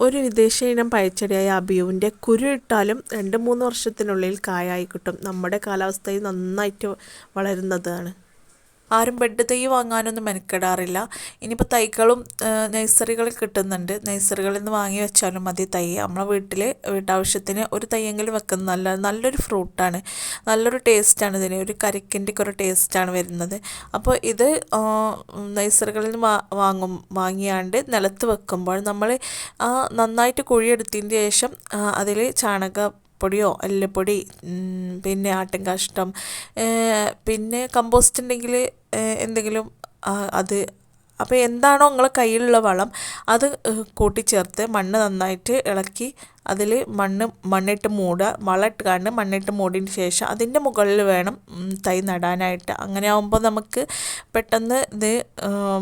ഒരു വിദേശ ഇനം പയച്ചെടിയായ അബിയുവിന്റെ കുരു ഇട്ടാലും രണ്ട് മൂന്ന് വർഷത്തിനുള്ളിൽ കായായി കിട്ടും. നമ്മുടെ കാലാവസ്ഥയിൽ നന്നായിട്ട് വളരുന്നതാണ്. ആരും ബെഡ് തൈ വാങ്ങാനൊന്നും മെനക്കെടാറില്ല. ഇനിയിപ്പോൾ തൈകളും നഴ്സറികളിൽ കിട്ടുന്നുണ്ട്. നഴ്സറികളിൽ നിന്ന് വാങ്ങി വെച്ചാലും മതി തൈ. നമ്മളെ വീട്ടിൽ വീട്ടാവശ്യത്തിന് ഒരു തൈയെങ്കിലും വെക്കുന്നത് നല്ല നല്ലൊരു ഫ്രൂട്ടാണ് നല്ലൊരു ടേസ്റ്റാണ് ഇതിന്. ഒരു കരിക്കിന്റെ ഒക്കെ ഒരു ടേസ്റ്റാണ് വരുന്നത്. അപ്പോൾ ഇത് നഴ്സറികളിൽ നിന്ന് വാങ്ങും വാങ്ങിയാണ്ട് നിലത്ത് വെക്കുമ്പോൾ നമ്മൾ നന്നായിട്ട് കുഴിയെടുത്തതിന് ശേഷം അതിൽ ചാണക പൊടിയോ എല്ലുപൊടി പിന്നെ ആട്ടിൻ കാഷ്ടം പിന്നെ കമ്പോസ്റ്റ് ഉണ്ടെങ്കിൽ എന്തെങ്കിലും അത് അപ്പോൾ എന്താണോ നിങ്ങളെ കയ്യിലുള്ള വളം അത് കൂട്ടിച്ചേർത്ത് മണ്ണ് നന്നായിട്ട് ഇളക്കി അതിൽ മണ്ണ് മണ്ണിട്ട് മൂടുക. വളം ഇട്ട് കണ്ട് മണ്ണിട്ട് മൂടിയതിന് ശേഷം അതിന്റെ മുകളിൽ വേണം തൈ നടാനായിട്ട്. അങ്ങനെ ആകുമ്പോൾ നമുക്ക് പെട്ടെന്ന് ഇത്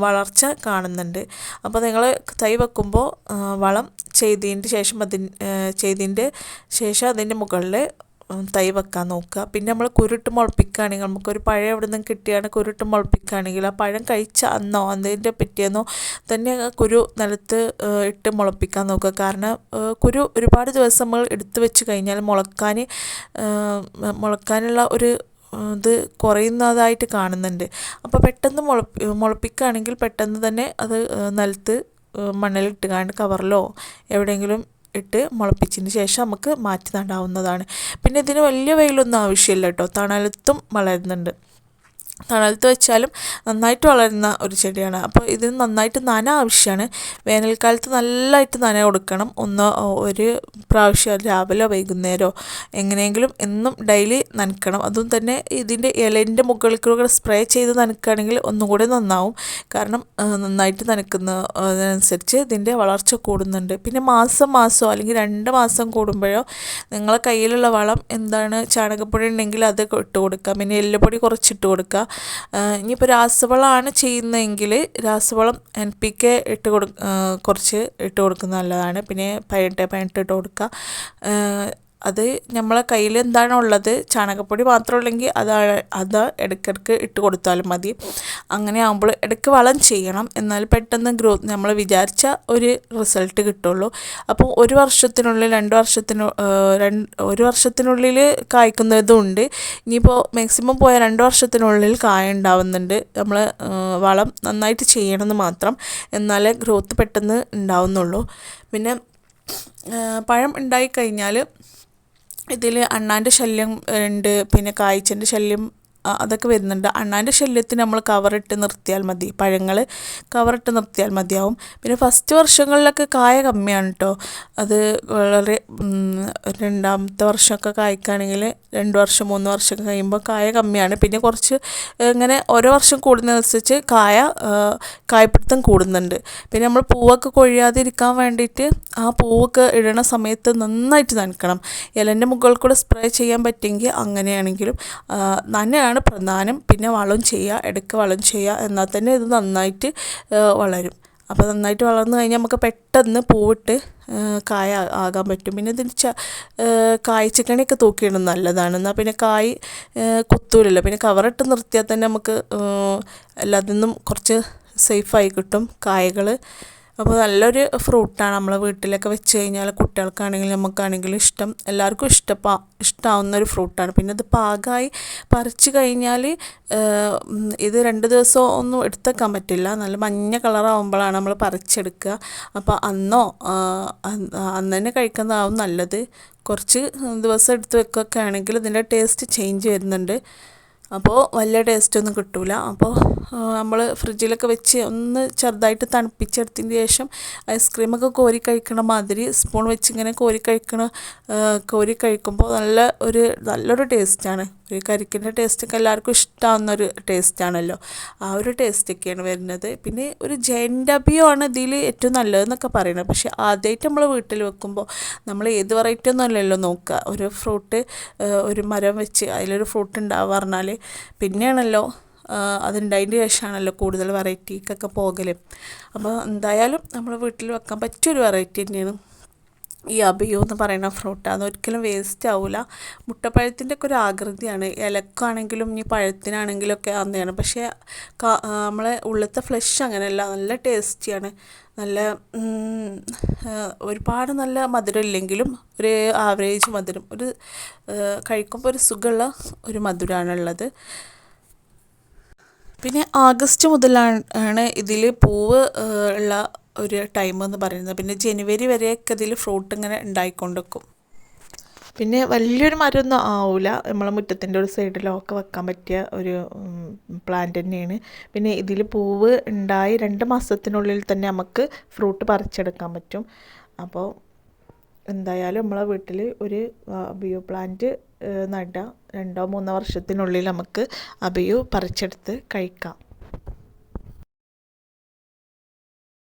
വളർച്ച കാണുന്നുണ്ട്. അപ്പോൾ നിങ്ങൾ തൈ വെക്കുമ്പോൾ വളം ചെയ്തതിന്റെ ശേഷം അതിന് ചെയ്തതിന്റെ ശേഷം അതിന്റെ മുകളിൽ തൈ വെക്കാൻ നോക്കുക. പിന്നെ നമ്മൾ കുരുട്ട് മുളപ്പിക്കുകയാണെങ്കിൽ നമുക്കൊരു പഴം എവിടെ നിന്നും കിട്ടിയാണ് കുരുട്ട് മുളപ്പിക്കുകയാണെങ്കിൽ ആ പഴം കഴിച്ച അന്നോ അതിന്റെ പിറ്റേന്നോ തന്നെ കുരു നിലത്ത് ഇട്ട് മുളപ്പിക്കാൻ നോക്കുക. കാരണം കുരു ഒരുപാട് ദിവസം നമ്മൾ എടുത്തു വെച്ച് കഴിഞ്ഞാൽ മുളക്കാൻ മുളക്കാനുള്ള ഒരു ഇത് കുറയുന്നതായിട്ട് കാണുന്നുണ്ട്. അപ്പോൾ പെട്ടെന്ന് മുളപ്പി മുളപ്പിക്കുകയാണെങ്കിൽ പെട്ടെന്ന് തന്നെ അത് നിലത്ത് മണ്ണിലിട്ട് കവറിലോ എവിടെയെങ്കിലും ഇട്ട് മുളപ്പിച്ചതിന് ശേഷം നമുക്ക് മാറ്റി നടാവുന്നതാണ്. പിന്നെ ഇതിന് വലിയ വെയിലൊന്നും ആവശ്യമില്ല കേട്ടോ. തണലത്തും വളരുന്നുണ്ട്. തണലത്ത് വെച്ചാലും നന്നായിട്ട് വളരുന്ന ഒരു ചെടിയാണ്. അപ്പോൾ ഇതിന് നന്നായിട്ട് നന ആവശ്യമാണ്. വേനൽക്കാലത്ത് നല്ലതായിട്ട് നന കൊടുക്കണം. ഒന്ന് ഒരു പ്രാവശ്യം രാവിലെ വൈകുന്നേരമോ എങ്ങനെയെങ്കിലും എന്നും ഡെയിലി നനക്കണം. അതും തന്നെ ഇതിന്റെ ഇലേന്റെ മുകളിൽ കൂടെ സ്പ്രേ ചെയ്ത് നനക്കുകയാണെങ്കിൽ ഒന്നും കൂടെ നന്നാവും. കാരണം നന്നായിട്ട് നനക്കുന്നതിനനുസരിച്ച് ഇതിന്റെ വളർച്ച കൂടുന്നുണ്ട്. പിന്നെ മാസം മാസമോ അല്ലെങ്കിൽ രണ്ട് മാസം കൂടുമ്പോഴോ നിങ്ങളെ കയ്യിലുള്ള വളം എന്താണ്? ചാണകപ്പൊടി ഉണ്ടെങ്കിൽ അത് ഇട്ട് കൊടുക്കുക. പിന്നെ എല്ലുപൊടി കുറച്ചിട്ട് കൊടുക്കുക. ഇനിയിപ്പോൾ രാസവളമാണ് ചെയ്യുന്നതെങ്കിൽ രാസവളം എൻ പി കെ ഇട്ട് കൊടു കുറച്ച് ഇട്ട് കൊടുക്കുന്നത് നല്ലതാണ്. പിന്നെ പതിനെട്ട് പതിനെട്ട് ഇട്ട് കൊടുക്കുക. അത് നമ്മളെ കയ്യിൽ എന്താണോ ഉള്ളത്? ചാണകപ്പൊടി മാത്രമുള്ളെങ്കിൽ അത് അത് ഇടയ്ക്കിടയ്ക്ക് ഇട്ട് കൊടുത്താലും മതി. അങ്ങനെ ആകുമ്പോൾ ഇടയ്ക്ക് വളം ചെയ്യണം. എന്നാൽ പെട്ടെന്ന് ഗ്രോത്ത് നമ്മൾ വിചാരിച്ച ഒരു റിസൾട്ട് കിട്ടുള്ളൂ. അപ്പോൾ ഒരു വർഷത്തിനുള്ളിൽ രണ്ട് വർഷത്തിന് രണ്ട് ഒരു വർഷത്തിനുള്ളിൽ കായ്ക്കുന്നതും ഉണ്ട് ഇനിയിപ്പോൾ മാക്സിമം പോയ രണ്ട് വർഷത്തിനുള്ളിൽ കായ ഉണ്ടാവുന്നുണ്ട്. നമ്മൾ വളം നന്നായിട്ട് ചെയ്യണമെന്ന് മാത്രം. എന്നാലേ ഗ്രോത്ത് പെട്ടെന്ന് ഉണ്ടാവുന്നുള്ളൂ. പിന്നെ പഴം ഉണ്ടായിക്കഴിഞ്ഞാൽ ഇതിൽ അണ്ണാന്റെ ശല്യം ഉണ്ട്. പിന്നെ കായ്ച്ചന്റെ ശല്യം അതൊക്കെ വരുന്നുണ്ട്. അണ്ണാന്റെ ശല്യത്തിന് നമ്മൾ കവറിട്ട് നിർത്തിയാൽ മതി. പഴങ്ങൾ കവറിട്ട് നിർത്തിയാൽ മതിയാവും. പിന്നെ ഫസ്റ്റ് വർഷങ്ങളിലൊക്കെ കായ കമ്മിയാണ് കേട്ടോ അത് വളരെ രണ്ടാമത്തെ വർഷമൊക്കെ കായ്ക്കുകയാണെങ്കിൽ രണ്ട് വർഷം മൂന്ന് വർഷം കഴിയുമ്പോൾ കായ കമ്മിയാണ്. പിന്നെ കുറച്ച് ഇങ്ങനെ ഓരോ വർഷം കൂടുന്നതനുസരിച്ച് കായ കായ്പിടുത്തം കൂടുന്നുണ്ട്. പിന്നെ നമ്മൾ പൂവൊക്കെ കൊഴിയാതിരിക്കാൻ വേണ്ടിയിട്ട് ആ പൂവൊക്കെ ഇടണ സമയത്ത് നന്നായിട്ട് നനക്കണം. ഇലന്റെ മുകളിൽ കൂടെ സ്പ്രേ ചെയ്യാൻ പറ്റുമെങ്കിൽ അങ്ങനെയാണെങ്കിലും നനയാണ് പ്രധാനം. പിന്നെ വളം ചെയ്യുക ഇടയ്ക്ക് വളം ചെയ്യുക എന്നാൽ തന്നെ ഇത് നന്നായിട്ട് വളരും. അപ്പോൾ നന്നായിട്ട് വളർന്നു കഴിഞ്ഞാൽ നമുക്ക് പെട്ടെന്ന് പൂവിട്ട് കായ ആകാൻ പറ്റും. പിന്നെ ഇതിന് ച കായ്ച്ചക്കണിയൊക്കെ തൂക്കിയിടുന്നത് നല്ലതാണ്. എന്നാൽ പിന്നെ കായ് കുത്തൂലല്ലോ. പിന്നെ കവറിട്ട് നിർത്തിയാൽ തന്നെ നമുക്ക് എല്ലാത്തിൽ കുറച്ച് സേഫായി കിട്ടും കായകൾ അപ്പോൾ നല്ലൊരു ഫ്രൂട്ടാണ് നമ്മളെ വീട്ടിലൊക്കെ വെച്ച് കഴിഞ്ഞാൽ കുട്ടികൾക്കാണെങ്കിലും നമുക്കാണെങ്കിലും ഇഷ്ടം. എല്ലാവർക്കും ഇഷ്ടപ്പാ ഇഷ്ടമാവുന്ന ഒരു ഫ്രൂട്ടാണ്. പിന്നെ ഇത് പാകമായി പറിച്ച് കഴിഞ്ഞാൽ ഇത് രണ്ട് ദിവസം ഒന്നും എടുത്തേക്കാൻ പറ്റില്ല. നല്ല മഞ്ഞ കളറാവുമ്പോഴാണ് നമ്മൾ പറിച്ചെടുക്കുക. അപ്പോൾ അന്നോ അന്ന് തന്നെ കഴിക്കുന്നതാവും നല്ലത്. കുറച്ച് ദിവസം എടുത്ത് വെക്കുകയൊക്കെ ആണെങ്കിൽ ഇതിന്റെ ടേസ്റ്റ് ചേഞ്ച് വരുന്നുണ്ട്. അപ്പോൾ വലിയ ടേസ്റ്റൊന്നും കിട്ടില്ല അപ്പോൾ നമ്മൾ ഫ്രിഡ്ജിലൊക്കെ വെച്ച് ഒന്ന് ചെറുതായിട്ട് തണുപ്പിച്ചെടുത്തതിന് ശേഷം ഐസ്ക്രീമൊക്കെ കോരി കഴിക്കണ മാതിരി സ്പൂൺ വെച്ച് ഇങ്ങനെ കോരി കഴിക്കണ കോരി കഴിക്കുമ്പോൾ നല്ല ഒരു നല്ലൊരു ടേസ്റ്റാണ് ഒരു കരിക്കിന്റെ ടേസ്റ്റൊക്കെ എല്ലാവർക്കും ഇഷ്ടമാകുന്നൊരു ടേസ്റ്റാണല്ലോ. ആ ഒരു ടേസ്റ്റൊക്കെയാണ് വരുന്നത്. പിന്നെ ഒരു ജെൻഡബിയോ ആണ് ഇതിൽ ഏറ്റവും നല്ലതെന്നൊക്കെ പറയുന്നത്. പക്ഷേ ആദ്യമായിട്ട് നമ്മൾ വീട്ടിൽ വെക്കുമ്പോൾ നമ്മൾ ഏത് വെറൈറ്റി ഒന്നും അല്ലല്ലോ നോക്കുക. ഒരു ഫ്രൂട്ട് ഒരു മരം വെച്ച് അതിലൊരു ഫ്രൂട്ട് ഉണ്ടാവുക പറഞ്ഞാൽ പിന്നെയാണല്ലോ അതുണ്ടായതിന്റെ ശേഷമാണല്ലോ കൂടുതൽ വെറൈറ്റിക്കൊക്കെ പോകൽ അപ്പോൾ എന്തായാലും നമ്മൾ വീട്ടിൽ വെക്കാൻ പറ്റിയൊരു വെറൈറ്റി തന്നെയാണ്. ഈ അബിയു എന്ന് പറയുന്ന ഫ്രൂട്ട് അതൊരിക്കലും വേസ്റ്റ് ആവില്ല മുട്ടപ്പഴത്തിന്റെ ഒക്കെ ഒരു ആകൃതിയാണ്. ഇലക്കാണെങ്കിലും ഈ പഴത്തിനാണെങ്കിലും ഒക്കെ അന്നെയാണ് പക്ഷേ നമ്മളെ ഉള്ളത്തെ ഫ്ലഷ് അങ്ങനെയല്ല. നല്ല ടേസ്റ്റിയാണ് നല്ല ഒരുപാട് നല്ല മധുരം ഇല്ലെങ്കിലും ഒരു ആവറേജ് മധുരം. ഒരു കഴിക്കുമ്പോൾ ഒരു സുഖമുള്ള ഒരു മധുരമാണുള്ളത് പിന്നെ ആഗസ്റ്റ് മുതലാണ് ഇതിൽ പൂവ് ഉള്ള ഒരു ടൈം എന്ന് പറയുന്നത്. പിന്നെ ജനുവരി വരെയൊക്കെ ഇതിൽ ഫ്രൂട്ട് ഇങ്ങനെ ഉണ്ടായിക്കൊണ്ടിരിക്കും. പിന്നെ വലിയൊരു മരമൊന്നും ആവില്ല നമ്മളെ മുറ്റത്തിന്റെ ഒരു സൈഡിലോ ഒക്കെ വെക്കാൻ പറ്റിയ ഒരു പ്ലാന്റ് തന്നെയാണ്. പിന്നെ ഇതിൽ പൂവ് ഉണ്ടായി രണ്ട് മാസത്തിനുള്ളിൽ തന്നെ നമുക്ക് ഫ്രൂട്ട് പറിച്ചെടുക്കാൻ പറ്റും. അപ്പോൾ എന്തായാലും നമ്മളെ വീട്ടിൽ ഒരു അബിയു പ്ലാന്റ് നടുക രണ്ടോ മൂന്നോ വർഷത്തിനുള്ളിൽ നമുക്ക് അബിയു പറിച്ചെടുത്ത് കഴിക്കാം.